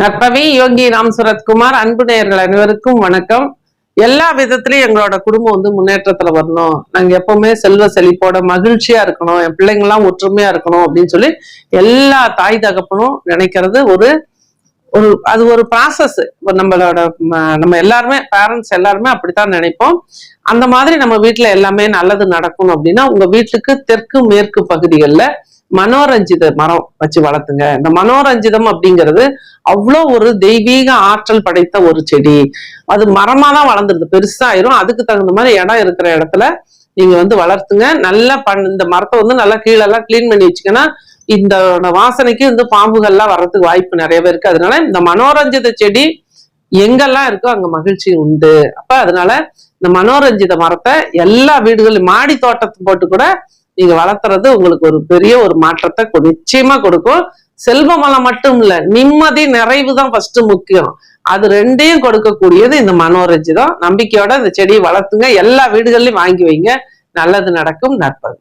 நற்பவி யோகி ராம் சுரத்குமார் அன்பு நேயர்கள் அனைவருக்கும் வணக்கம். எல்லா விதத்துலயும் எங்களோட குடும்பம் வந்து முன்னேற்றத்துல வரணும். நாங்க எப்பவுமே செல்வ செழிப்போட மகிழ்ச்சியா இருக்கணும். என் பிள்ளைங்க எல்லாம் ஒற்றுமையா இருக்கணும் அப்படின்னு சொல்லி எல்லா தாய் தகப்பனும் நினைக்கிறது ஒரு ஒரு அது ஒரு ப்ராசஸ் நம்மளோட நம்ம எல்லாருமே பேரண்ட்ஸ் எல்லாருமே அப்படித்தான் நினைப்போம். அந்த மாதிரி நம்ம வீட்டுல எல்லாமே நல்லது நடக்கணும் அப்படின்னா உங்க வீட்டுக்கு தெற்கு மேற்கு பகுதிகளில் மனோரஞ்சித மரம் வச்சு வளர்த்துங்க. இந்த மனோரஞ்சிதம் அப்படிங்கிறது அவ்வளோ ஒரு தெய்வீக ஆற்றல் படைத்த ஒரு செடி. அது மரமா தான் வளர்ந்துருது. பெருசாயிரும். அதுக்கு தகுந்த மாதிரி இடம் இருக்கிற இடத்துல நீங்க வந்து வளர்த்துங்க. நல்லா பண் இந்த மரத்தை வந்து நல்லா கீழெல்லாம் க்ளீன் பண்ணி வச்சுக்கன்னா இந்த வாசனைக்கு வந்து பாம்புகள்லாம் வர்றதுக்கு வாய்ப்பு நிறையவே இருக்கு. அதனால இந்த மனோரஞ்சித செடி எங்கெல்லாம் இருக்கோ அங்க மகிழ்ச்சி உண்டு. அப்ப அதனால இந்த மனோரஞ்சித மரத்தை எல்லா வீடுகளிலும் மாடி தோட்டத்தை போட்டு கூட நீங்க வளர்த்துறது உங்களுக்கு ஒரு பெரிய ஒரு மாற்றத்தை நிச்சயமா கொடுக்கும். செல்வ வளம் மட்டும் இல்ல நிம்மதி நிறைவு தான் ஃபர்ஸ்ட் முக்கியம். அது ரெண்டையும் கொடுக்கக்கூடியது இந்த மனோரஞ்சிதம். நம்பிக்கையோட இந்த செடியை வளர்த்துங்க. எல்லா வீடுகள்லயும் வாங்கி வைங்க. நல்லது நடக்கும். நற்பவி